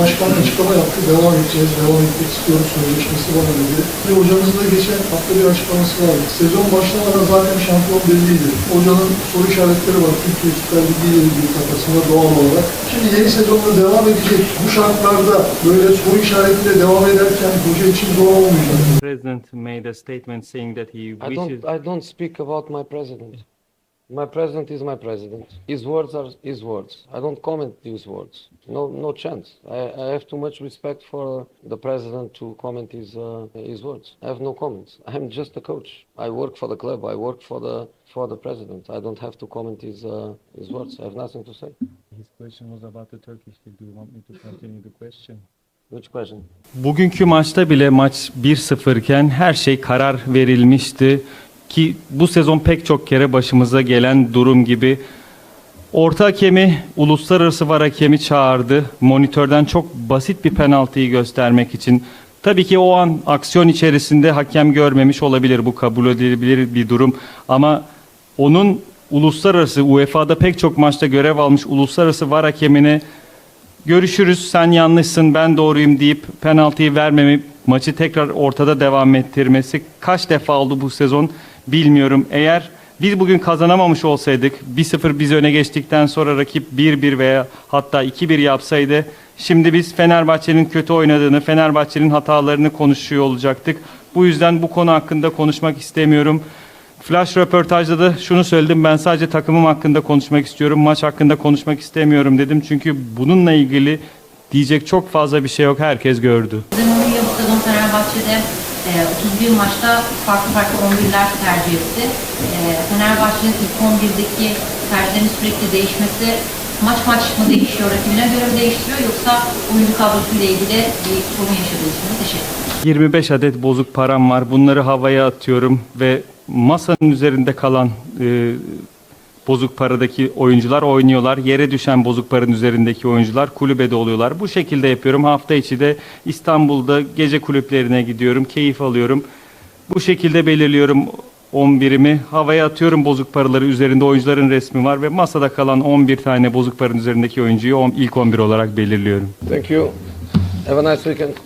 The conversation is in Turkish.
başkan açıklama yaptı. Devam edeceğiz, devam etmek istiyoruz sözleşmesi var dedi. Ve hocamızın da geçen hafta bir açıklaması vardı. Sezon başlamadan zaten şampiyon belliydi. Hocanın soru işaretleri var Türkiye Süper Ligi ile ilgili kafasında doğal olarak. Şimdi yeni sezonda devam edecek. Bu şartlarda böyle soru işaretiyle devam ederken hoca için zor olmayacak. president made a statement saying that he I wishes don't, I don't speak about my president. My president is my president. His words are his words. I don't comment these words. No, no chance. I, I have too much respect for the president to comment his uh, his words. I have no comments. I'm just a coach. I work for the club. I work for the for the president. I don't have to comment his uh, his words. I have nothing to say. his question was about the Turkish league. Do you want me to continue the question? Which question? Bugünkü maçta bile maç 1-0 iken her şey karar verilmişti ki bu sezon pek çok kere başımıza gelen durum gibi orta hakemi, uluslararası var hakemi çağırdı. Monitörden çok basit bir penaltıyı göstermek için. Tabii ki o an aksiyon içerisinde hakem görmemiş olabilir. Bu kabul edilebilir bir durum ama onun uluslararası UEFA'da pek çok maçta görev almış uluslararası var hakemine görüşürüz sen yanlışsın ben doğruyum deyip penaltıyı vermemi maçı tekrar ortada devam ettirmesi kaç defa oldu bu sezon bilmiyorum. Eğer biz bugün kazanamamış olsaydık 1-0 biz öne geçtikten sonra rakip 1-1 veya hatta 2-1 yapsaydı şimdi biz Fenerbahçe'nin kötü oynadığını, Fenerbahçe'nin hatalarını konuşuyor olacaktık. Bu yüzden bu konu hakkında konuşmak istemiyorum. Flash röportajda da şunu söyledim. Ben sadece takımım hakkında konuşmak istiyorum. Maç hakkında konuşmak istemiyorum dedim. Çünkü bununla ilgili diyecek çok fazla bir şey yok. Herkes gördü. Bu sezon Fenerbahçe'de e, 31 maçta farklı farklı 11'ler tercih etti. E, Fenerbahçe'nin ilk 11'deki tercihlerin sürekli değişmesi maç maç mı değişiyor, rakibine göre mi değiştiriyor yoksa oyuncu kadrosuyla ilgili bir sorun yaşadığı için? Teşekkür ederim. 25 adet bozuk param var. Bunları havaya atıyorum ve masanın üzerinde kalan e, bozuk paradaki oyuncular oynuyorlar. Yere düşen bozuk paranın üzerindeki oyuncular kulübede oluyorlar. Bu şekilde yapıyorum. Hafta içi de İstanbul'da gece kulüplerine gidiyorum. Keyif alıyorum. Bu şekilde belirliyorum 11'imi. Havaya atıyorum bozuk paraları üzerinde oyuncuların resmi var ve masada kalan 11 tane bozuk paranın üzerindeki oyuncuyu ilk 11 olarak belirliyorum. Thank you. Have a nice weekend.